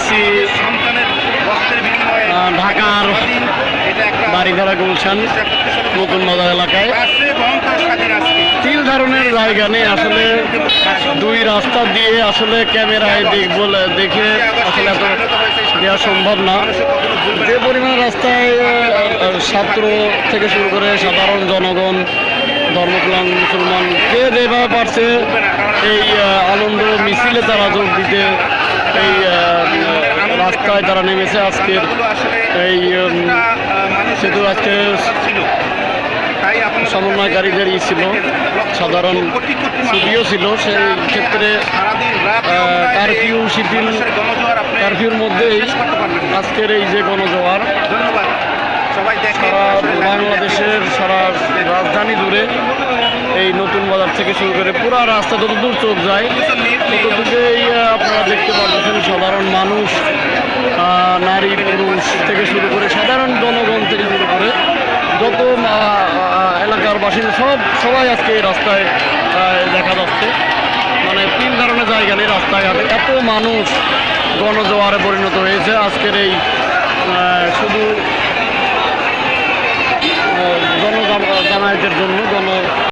আছি ঢাকার বাড়িধারা গুলশান নতুন বাজার এলাকায়। তিন ধরনের জায়গা নেই আসলে দুই রাস্তা দিয়ে আসলে ক্যামেরায় দেখ বলে দেখে আসলে এত দেওয়া সম্ভব না। যে পরিমাণ রাস্তায় ছাত্র থেকে শুরু করে সাধারণ জনগণ ধর্মপ্রাণ মুসলমান কে যেভাবে পারছে এই আনন্দ মিছিলে তারা যোগ দিতে এই রাস্তায় তারা নেমেছে আজকের এই সেতু আজকে সমন্বয়কারীদের ই ছিল সাধারণ ছুটিও ছিল সেই ক্ষেত্রে কারফিউ শিথিল কারফিউর মধ্যেই আজকের এই যে গণজোয়ার সারা বাংলাদেশের সারা রাজধানী জুড়ে এই নতুন বাজার থেকে শুরু করে পুরো রাস্তা যত দূর চোখ যায় ততটুকুই আপনারা দেখতে আহ, নারী পুরুষ থেকে শুরু করে সাধারণ জনগণ থেকে শুরু করে যত এলাকার বাসিন্দা, সব, সবাই আজকে এই রাস্তায় দেখা যাচ্ছে। মানে তিন ধরনের জায়গা নেই রাস্তাঘাটে এত মানুষ গণজোয়ারে পরিণত হয়েছে আজকের এই শুধু জনজামায়াতের জন্য জন